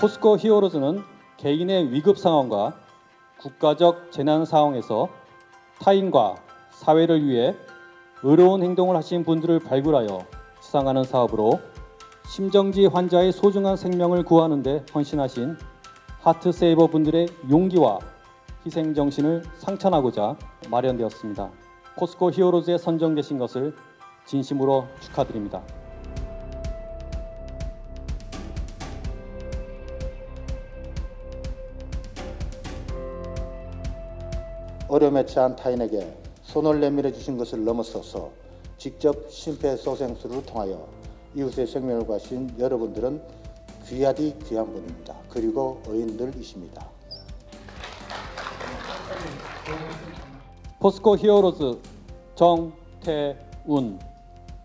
포스코 히어로즈는 개인의 위급 상황과 국가적 재난 상황에서 타인과 사회를 위해 의로운 행동을 하신 분들을 발굴하여 수상하는 사업으로 심정지 환자의 소중한 생명을 구하는 데 헌신하신 하트세이버 분들의 용기와 희생 정신을 상찬하고자 마련되었습니다. 포스코 히어로즈에 선정되신 것을 진심으로 축하드립니다. 어려움에 처한 타인에게 손을 내밀어 주신 것을 넘어서서 직접 심폐소생술을 통하여 이웃의 생명을 구하신 여러분들은 귀하디 귀한 분입니다. 그리고 의인들이십니다. 포스코 히어로즈 정태운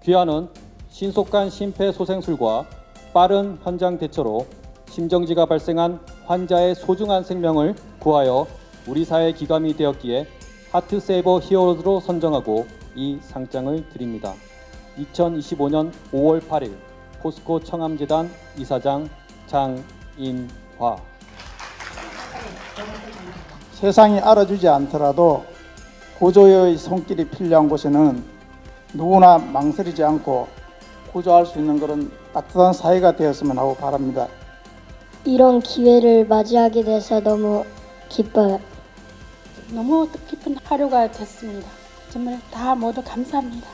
귀하는 신속한 심폐소생술과 빠른 현장 대처로 심정지가 발생한 환자의 소중한 생명을 구하여 우리 사회 기감이 되었기에 하트 세이버 히어로즈로 선정하고 이 상장을 드립니다. 2025년 5월 8일 포스코 청암재단 이사장 장인화 세상이 알아주지 않더라도 구조의 손길이 필요한 곳에는 누구나 망설이지 않고 구조할 수 있는 그런 따뜻한 사회가 되었으면 하고 바랍니다. 이런 기회를 맞이하게 돼서 너무 기뻐요. 너무 뜻깊은 하루가 됐습니다. 정말 다 모두 감사합니다.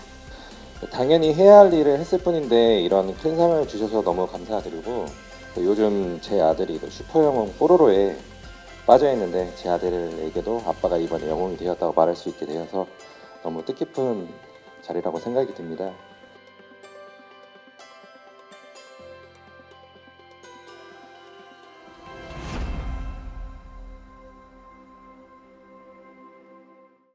당연히 해야 할 일을 했을 뿐인데 이런 큰 사명을 주셔서 너무 감사드리고 또 요즘 제 아들이 그 슈퍼영웅 뽀로로에 빠져 있는데 제 아들에게도 아빠가 이번에 영웅이 되었다고 말할 수 있게 되어서 너무 뜻깊은 자리라고 생각이 듭니다.